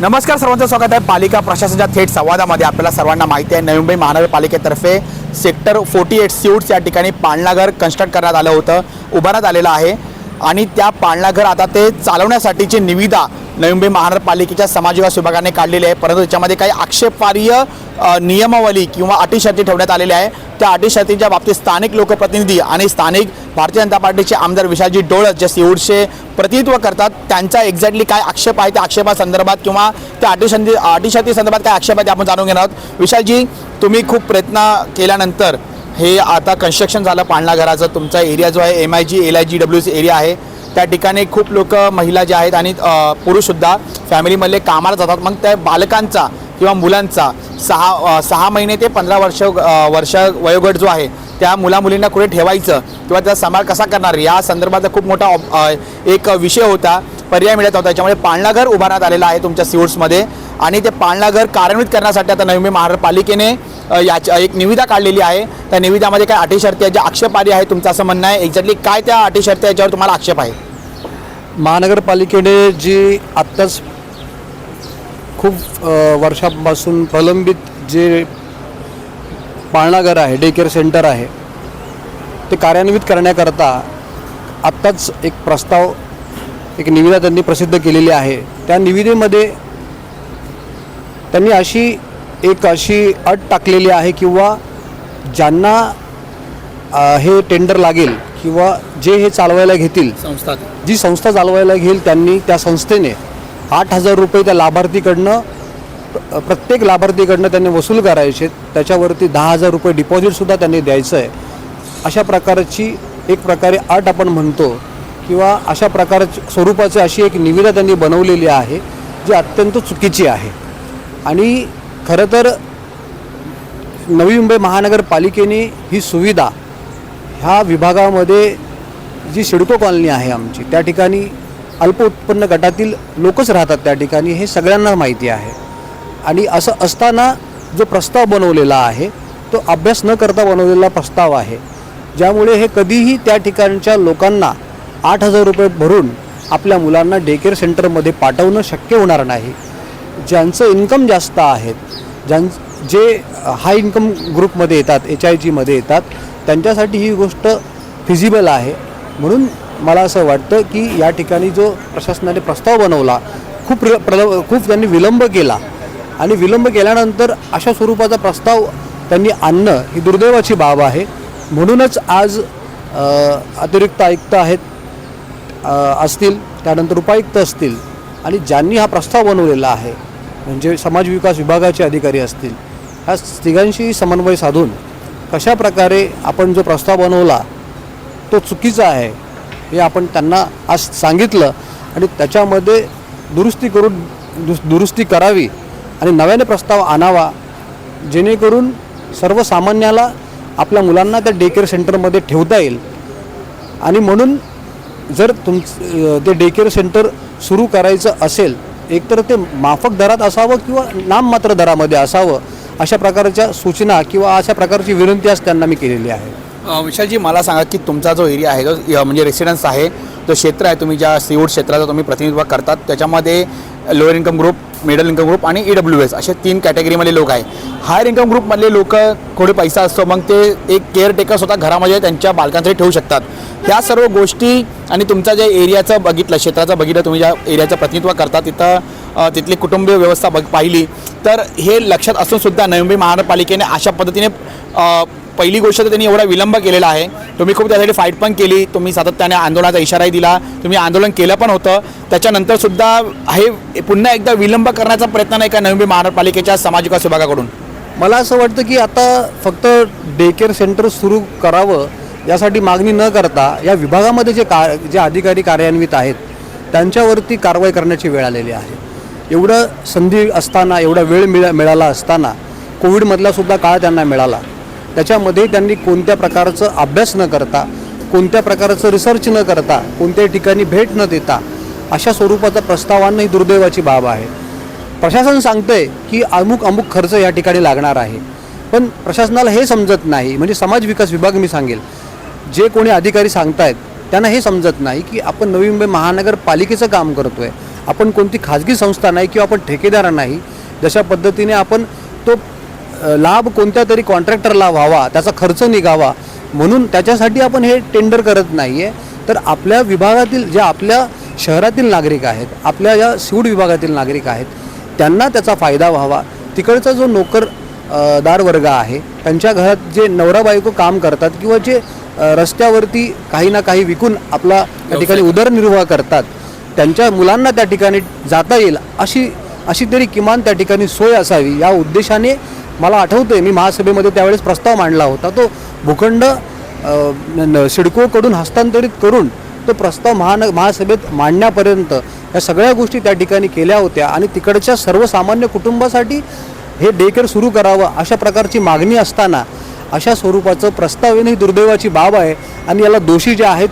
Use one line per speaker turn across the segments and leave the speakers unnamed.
नमस्कार सर्वांचं स्वागत आहे. पालिका प्रशासनाच्या थेट संवादामध्ये आपल्याला सर्वांना माहिती आहे. नवी मुंबई महानगरपालिकेतर्फे सेक्टर फोर्टी एट सीट्स या ठिकाणी पाळणाघर कन्स्ट्रक्ट करण्यात आलं होतं. उभारण्यात आलेलं आहे. आणि त्या पाळणाघर आता ते चालवण्यासाठीची निविदा नवी मुंबई महानगरपालिकेच्या समाजविकास विभागाने काढलेली आहे. परंतु त्याच्यामध्ये काही आक्षेपार्ह नियमावली किंवा अटीशर्ती ठेवण्यात आलेल्या आहे त्या अटीशर्तींच्या बाबतीत स्थानिक लोकप्रतिनिधी आणि स्थानिक भारतीय जनता पार्टीचे आमदार विशालजी डोळस जे सिऊडचे प्रतिनिधित्व करतात त्यांचा एक्झॅक्टली काय आक्षेप आहे त्या आक्षेपासंदर्भात किंवा त्या अटीशर्ती अटीशर्ती संदर्भात काय आक्षेप आहे ते आपण जाणून घेणार आहोत. विशालजी तुम्ही खूप प्रयत्न केल्यानंतर हे आता कन्स्ट्रक्शन झालं पाळणा घराचं. तुमचा एरिया जो आहे M I G L I G W C area आहे. त्या ठिकाणी खूप लोक महिला ज्या आहेत आणि पुरुषसुद्धा फॅमिलीमधले कामाला जातात. मग त्या बालकांचा किंवा मुलांचा सहा सहा महिने ते पंधरा वर्ष वर्ष वयोगट जो आहे त्या मुलामुलींना कुठे ठेवायचं किंवा त्याचा सांभाळ कसा करणार? या संदर्भाचा खूप मोठा एक विषय होता पर्याय मिळत होता त्याच्यामुळे पाळणाघर उभारण्यात आलेलं आहे तुमच्या सिवट्समध्ये आणि ते पाळणाघर कार्यान्वित करण्यासाठी आता नवी महानगरपालिकेने याच्या एक निविदा काढलेली आहे. त्या निविदामध्ये काय अटी शर्ती आहे ज्या आली आहे तुमचं असं म्हणणं आहे. एक्झॅक्टली काय त्या अटी शर्ती याच्यावर तुम्हाला आक्षेप आहे?
महानगरपालिकेने जी आत्ताच खूप वर्षापासून प्रलंबित जे पाळणाघर आहे डे केअर सेंटर आहे ते कार्यान्वित करण्याकरता आत्ताच एक प्रस्ताव एक निविदा त्यांनी प्रसिद्ध केलेली आहे. त्या निविदेमध्ये त्यांनी अशी एक अशी अट टाकलेली आहे किंवा ज्यांना हे टेंडर लागेल किंवा जे हे चालवायला घेतील
संस्था.
जी संस्था चालवायला घेईल त्यांनी त्या संस्थेने आठ हजार रुपये त्या लाभार्थीकडनं प्र- प्रत्येक लाभार्थीकडनं त्यांनी वसूल करायचे त्याच्यावरती दहा हजार रुपये डिपॉझिटसुद्धा त्यांनी द्यायचं आहे अशा प्रकारची एक प्रकारे अट आपण म्हणतो किंवा अशा प्रकारची स्वरूपाची अशी एक निविदा त्यांनी बनवलेली आहे जी अत्यंत चुकीची आहे. आणि खरं तर नवी मुंबई महानगरपालिकेने ही सुविधा ह्या विभागामध्ये जी सिडको कॉलनी आहे आमची त्या ठिकाणी अल्प उत्पन्न गटातील लोकच राहतात त्या ठिकाणी हे सगळ्यांना माहिती आहे. आणि असं असताना जो प्रस्ताव बनवलेला आहे तो अभ्यास न करता बनवलेला प्रस्ताव आहे. ज्यामुळे हे कधीही त्या ठिकाणच्या लोकांना आठ हजार रुपये भरून आपल्या मुलांना डे केअर सेंटरमध्ये पाठवणं शक्य होणार नाही. ज्यांचं इन्कम जास्त आहेत ज्यां जे हाय इन्कम ग्रुपमध्ये येतात एच आय जीमध्ये येतात त्यांच्यासाठी ही गोष्ट फिजिबल आहे. म्हणून मला असं वाटतं की या ठिकाणी जो प्रशासनाने प्रस्ताव बनवला खूप र खूप त्यांनी विलंब केला. आणि विलंब केल्यानंतर अशा स्वरूपाचा प्रस्ताव त्यांनी आणणं ही दुर्दैवाची बाब आहे. म्हणूनच आज अतिरिक्त आयुक्त आहेत असतील त्यानंतर उपायुक्त असतील आणि ज्यांनी हा प्रस्ताव बनवलेला आहे म्हणजे समाज विकास विभागाचे अधिकारी असतील ह्या तिघांशी समन्वय साधून कशा प्रकारे आपण जो प्रस्ताव बनवला तो चुकीचा आहे हे आपण त्यांना आज सांगितलं आणि त्याच्यामध्ये दुरुस्ती करून दुस दुरुस्ती करावी आणि नव्याने प्रस्ताव आणावा जेणेकरून सर्वसामान्याला आपल्या मुलांना त्या डेकेअर सेंटरमध्ये ठेवता येईल. आणि म्हणून जर तुम ते डेकेअर सेंटर सुरू करायचं असेल एकतर ते माफक दरात असावं किंवा नाममात्र दरामध्ये असावं अशा प्रकारच्या सूचना किंवा अशा प्रकारची विनंती आज त्यांना मी केलेली आहे.
विशालजी मला सांगा की तुमचा जो एरिया आहे जो म्हणजे रेसिडेन्स आहे जो क्षेत्र आहे तुम्ही ज्या सीवूड क्षेत्राचा तुम्ही प्रतिनिधित्व करतात त्याच्यामध्ये lower income group middle income group आणि ई डब्ल्यू एस असे तीन कॅटेगरीमधले लोक आहे हायर इन्कम ग्रुपमधले लोक थोडे पैसा असतो मग ते एक केअरटेकर स्वतः घरामध्ये त्यांच्या बालकांसाठी ठेवू शकतात. ह्या सर्व गोष्टी आणि तुमचा जे एरियाचं बघितलं क्षेत्राचं बघितलं तुम्ही ज्या एरियाचं प्रतिनिधित्व करता तिथं तिथली कुटुंबीय व्यवस्था बघ पाहिली. तर हे लक्षात असून सुद्धा नवी मुंबई महानगरपालिकेने अशा पद्धतीने पहिली गोष्ट तर त्यांनी एवढा विलंब केलेला आहे. तुम्ही खूप त्यासाठी फाईट पण केली. तुम्ही सातत्याने आंदोलनाचा इशाराही दिला. तुम्ही आंदोलन केलं पण होतं. त्याच्यानंतरसुद्धा हे पुन्हा एकदा विलंब करण्याचा प्रयत्न नाही का नवी मुंबई महानगरपालिकेच्या समाज विकास विभागाकडून?
मला असं वाटतं की आता फक्त डे केअर सेंटर सुरू करावं यासाठी मागणी न करता या विभागामध्ये जे का जे अधिकारी कार्यान्वित आहेत त्यांच्यावरती कारवाई करण्याची वेळ आलेली आहे. एवढं संधी असताना एवढा वेळ मिळा मिळाला असताना कोविडमधला सुद्धा काळ त्यांना मिळाला. त्याच्यामध्ये त्यांनी कोणत्या प्रकारचं अभ्यास न करता कोणत्या प्रकारचं रिसर्च न करता कोणत्याही ठिकाणी भेट न देता अशा स्वरूपाचा प्रस्ताव आणणं ही दुर्दैवाची बाब आहे. प्रशासन सांगतंय की अमुक अमुक खर्च या ठिकाणी लागणार आहे. पण प्रशासनाला हे समजत नाही म्हणजे समाज विकास विभाग मी सांगेल जे कोणी अधिकारी सांगतायत त्यांना हे समजत नाही की आपण नवी मुंबई महानगरपालिकेचं काम करतो आहे आपण कोणती खाजगी संस्था नाही किंवा आपण ठेकेदार नाही जशा पद्धतीने आपण लाभ कोणत्या तरी कॉन्ट्रॅक्टरला व्हावा त्याचा खर्च निघावा म्हणून त्याच्यासाठी आपण हे टेंडर करत नाही आहे तर आपल्या विभागातील जे आपल्या शहरातील नागरिक आहेत आपल्या या सिवूड विभागातील नागरिक आहेत त्यांना त्याचा फायदा व्हावा. तिकडचा जो नोकर अ, दार वर्ग आहे त्यांच्या घरात जे नवरा बायको काम करतात किंवा जे रस्त्यावरती काही ना काही विकून आपला त्या ठिकाणी उदरनिर्वाह करतात त्यांच्या मुलांना त्या ठिकाणी जाता येईल अशी अशी तरी किमान त्या ठिकाणी सोय असावी. या उद्देशाने मला आठवते मी महासभेमध्ये त्यावेळेस प्रस्ताव मांडला होता. तो भूखंड न- सिडकोकडून हस्तांतरित करून तो प्रस्ताव महान महासभेत मांडण्यापर्यंत या सगळ्या गोष्टी त्या ठिकाणी केल्या होत्या आणि तिकडच्या सर्वसामान्य कुटुंबासाठी हे डे केअर सुरू करावं अशा प्रकारची मागणी असताना अशा स्वरूपाचं प्रस्ताव येणं ही दुर्दैवाची बाब आहे. आणि याला दोषी जे आहेत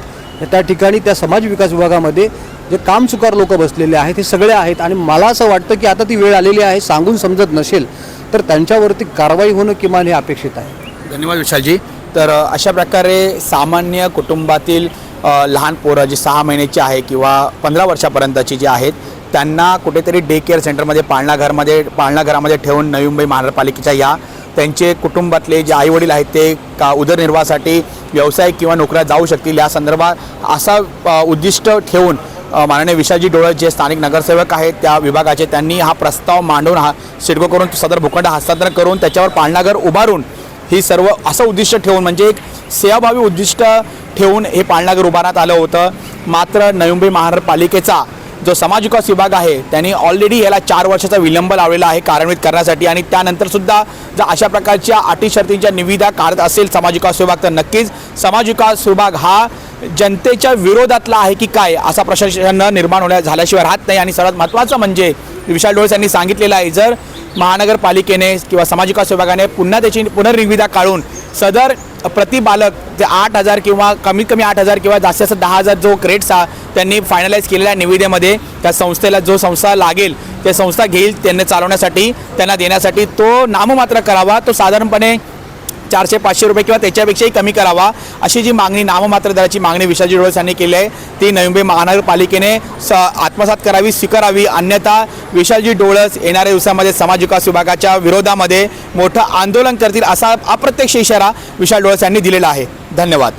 त्या ठिकाणी त्या समाज विकास विभागामध्ये जे कामचुकार लोक बसलेले आहेत हे सगळे आहेत आणि मला असं वाटतं की आता ती वेळ आलेली आहे सांगून समजत नसेल तर त्यांच्यावरती कारवाई होणं किमान हे अपेक्षित आहे.
धन्यवाद विशालजी. तर अशा प्रकारे सामान्य कुटुंबातील लहान पोरं जी सहा महिन्याची आहे किंवा पंधरा वर्षापर्यंतची जी आहेत त्यांना कुठेतरी डे केअर सेंटरमध्ये पाळणाघरमध्ये पाळणाघरामध्ये ठेवून नवी मुंबई महानगरपालिकेच्या या त्यांचे कुटुंबातले जे आईवडील आहेत ते का उदरनिर्वाहासाठी व्यवसाय किंवा नोकऱ्या जाऊ शकतील या संदर्भात असा उद्दिष्ट ठेवून माननीय विशाजी डोळे जे स्थानिक नगरसेवक आहेत त्या विभागाचे त्यांनी हा प्रस्ताव मांडून हा सिडको करून सदर भूखंड हस्तांतरण करून त्याच्यावर पाळणाघर उभारून ही सर्व असं उद्दिष्ट ठेवून म्हणजे एक सेवाभावी उद्दिष्ट ठेवून हे पाळणाघर उभारण्यात आलं होतं. मात्र नवी मुंबई महानगरपालिकेचा जो समाज विकास विभाग आहे त्यांनी ऑलरेडी याला चार वर्षाचा विलंब लावलेला आहे कार्यान्वित करण्यासाठी आणि त्यानंतरसुद्धा जर अशा प्रकारच्या अटी शर्तींच्या निविदा काढत असेल समाज विकास विभाग तर नक्कीच समाज विकास विभाग हा जनतेच्या विरोधातला आहे की काय असा प्रशासन निर्माण होण्या झाल्याशिवाय राहत नाही. आणि सर्वात महत्त्वाचं म्हणजे विशाल डोळस यांनी सांगितलेलं आहे जर महानगरपालिकेने किंवा सामाजिक विभागाने पुन्हा त्याची पुनर्निविदा काढून सदर प्रति बालक ते आठ हजार किंवा कमीत कमी आठ हजार किंवा जास्तीत जास्त दहा हजार जो क्रेट्स हा त्यांनी फायनलाईज केलेल्या निविदेमध्ये त्या संस्थेला जो संस्था लागेल ते संस्था घेईल त्यांना चालवण्यासाठी त्यांना देण्यासाठी तो नाममात्र करावा. तो साधारणपणे चारशे पाचशे रुपये किंवा त्याच्यापेक्षाही कमी करावा अशी जी मागणी नाममात्र दराची मागणी विशाजी डोळस यांनी केली आहे ती नवी मुंबई महानगरपालिकेने स आत्मसात करावी स्वीकारावी. अन्यथा विशालजी डोळस येणाऱ्या दिवसामध्ये समाज विकास विभागाच्या विरोधामध्ये मोठं आंदोलन करतील असा अप्रत्यक्ष इशारा विशाल डोळस यांनी दिलेला आहे. धन्यवाद.